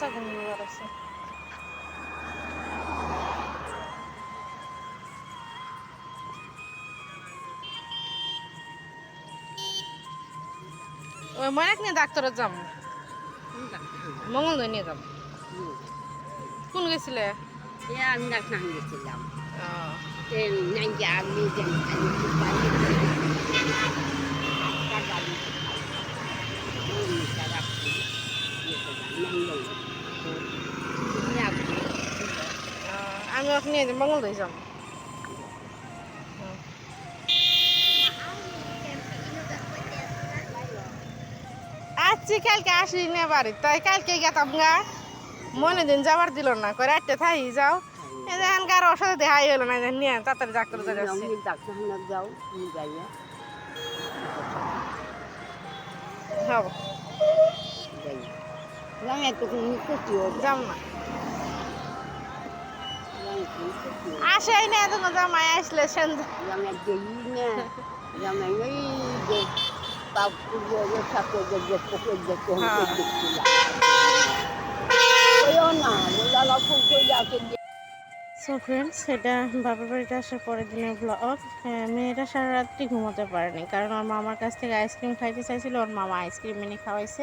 পচা ঘুমিয়ে বেড়াচ্ছে ওই মনে নিয়ে ডাক্তারের যাম। মঙ্গল নিয়ে যাম। কোন গেছিলে? আমি ডাক্তার গেছিলাম। আমি আমি যাম মঙ্গল দিয়ে যাম আচ্ছা কালকে আসি না বাড়ি, তাই কালকে গেতাম গা। মনে দিন যাবার দিল না করে আটটে থাই যাও। এখন কারও সাথে দেখাই হলো না নিয়ে তাড়াতাড়ি ডাক্তার ডাক্তারখানা যাও। আসেই না এত জামাই আসলে সন্ধ্যা না সো ফ্রেন্ডস এটা বাবার বাড়িতে আসার পরের দিনের ব্লগ মেয়েটা সারা রাত্রি ঘুমোতে পারেনি, কারণ ওর মামার কাছ থেকে আইসক্রিম খাইতে চাইছিল, ওর মামা আইসক্রিম এনে খাওয়াইছে।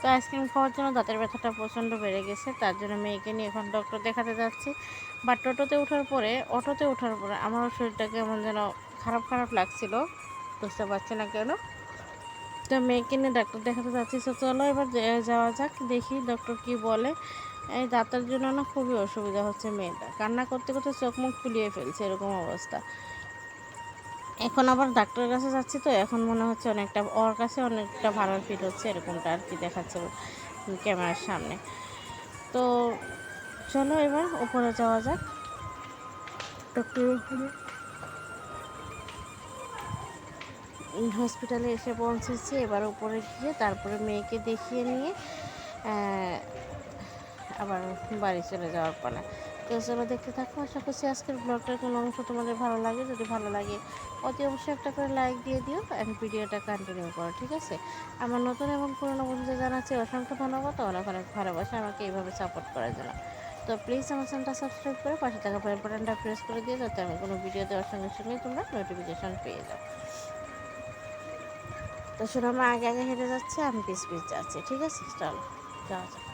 তো আইসক্রিম খাওয়ার জন্য দাঁতের ব্যথাটা প্রচণ্ড বেড়ে গেছে, তার জন্য মেয়েকে নিয়ে এখন ডক্টর দেখাতে যাচ্ছি। বাট টোটোতে ওঠার পরে, অটোতে ওঠার পরে আমার শরীরটা কেমন যেন খারাপ খারাপ লাগছিল, বুঝতে পারছি না কেন। তো মেয়েকে নিয়ে ডাক্তার দেখাতে যাচ্ছি, তো চলো এবার যাওয়া যাক, দেখি ডক্টর কি বলে। এই দাঁতের জন্য না খুবই অসুবিধা হচ্ছে মেয়েটা। কান্না করতে করতে চোখ মুখ ফুলিয়ে ফেলছে এরকম অবস্থা। এখন আবার ডাক্তারের কাছে যাচ্ছি তো এখন মনে হচ্ছে অনেকটা ওর কাছে অনেকটা ভালো ফিল হচ্ছে এরকমটা আর কি দেখাচ্ছে ক্যামেরার সামনে। তো চলো এবার উপরে যাওয়া যাক। ডক্টর হসপিটালে এসে পৌঁছেছি এবার উপরে গিয়ে তারপরে মেয়েকে দেখিয়ে নিয়ে আবার বাড়ি চলে যাওয়ার পালা। তো চলো দেখতে থাকো, আশা করছি আজকের ব্লগটার কোনো অংশ তোমাদের ভালো লাগে। যদি ভালো লাগে, অতি অবশ্যই একটা করে লাইক দিয়ে দিও অ্যান্ড ভিডিওটা কন্টিনিউ করো, ঠিক আছে? আমার নতুন এবং পুরনো বন্ধুদের জানাচ্ছি অসংখ্য ধন্যবাদ। অনেক অনেক ভালোবাসা, আমাকে এইভাবে সাপোর্ট করার জন্য তো প্লিজ আমার চ্যানেলটা সাবস্ক্রাইব করে পাশে থাকা বেল বাটনটা প্রেস করে দিয়ে যাতে আমি কোনো ভিডিও দেওয়ার সঙ্গে সঙ্গে তোমরা নোটিফিকেশন পেয়ে যাও। তো শোনো আমরা আগে আগে হেঁটে যাচ্ছি, আমি পিস পিস যাচ্ছি, ঠিক আছে? চলো, যাওয়া যাক।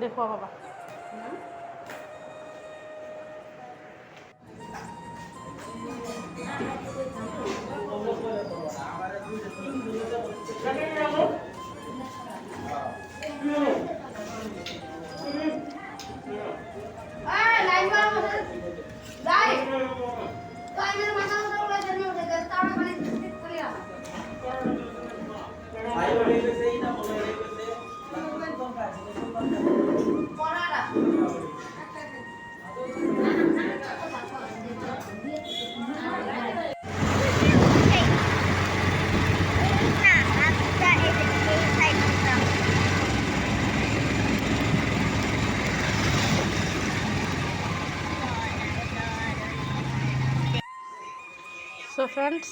দেখো বাবা। সো ফ্রেন্ডস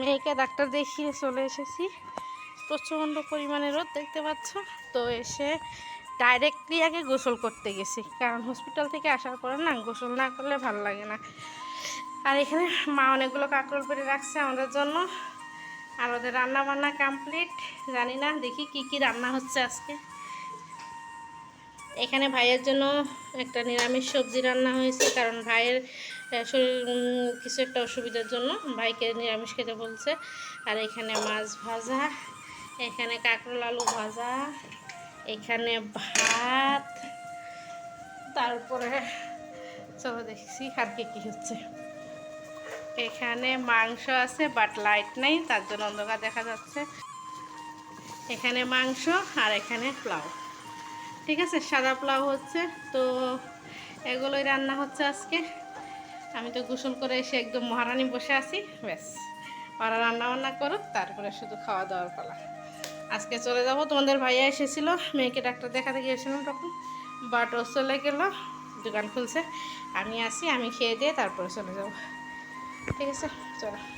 মেয়েকে ডাক্তার দেখিয়ে চলে এসেছি। প্রচণ্ড পরিমাণে রোদ দেখতে পাচ্ছ। তো এসে ডাইরেক্টলি আগে গোসল করতে গেছি। কারণ হসপিটাল থেকে আসার পরে না গোসল না করলে ভালো লাগে না। আর এখানে মা অনেকগুলো কাঁকরোল পেরে রাখছে আমাদের জন্য। আর ওদের রান্না বান্না কমপ্লিট জানি না, দেখি কি কি রান্না হচ্ছে আজকে। এখানে ভাইয়ের জন্য একটা নিরামিষ সবজি রান্না হয়েছে। কারণ ভাইয়ের শরীর কিছু একটা অসুবিধার জন্য ভাইকে নিরামিষ খেতে বলছে। আর এখানে মাছ ভাজা, এখানে কাঁকরোল আলু ভাজা, এখানে ভাত, তারপরে চলো দেখছি আর কি কী হচ্ছে। এখানে মাংস আছে বাট লাইট নেই, তার জন্য অন্ধকার দেখা যাচ্ছে। এখানে মাংস আর এখানে পোলাও। ঠিক আছে, সাদা পোলাও হচ্ছে, তো এগুলোই রান্না হচ্ছে আজকে। আমি তো গোসল করে এসে একদম মহারানী বসে আছি, ব্যাস। ওরা রান্না বান্না করুক, তারপরে শুধু খাওয়া দাওয়ার পালা। আজকে চলে যাব, তোমাদের ভাইয়া এসেছিল, মেয়েকে ডাক্তার দেখাতে গিয়েছিলাম তখন। বাট ও চলে গেল, দোকান খুলছে। আমি আসি আমি খেয়ে দিয়ে তারপরে চলে যাব। ঠিক আছে, চলো।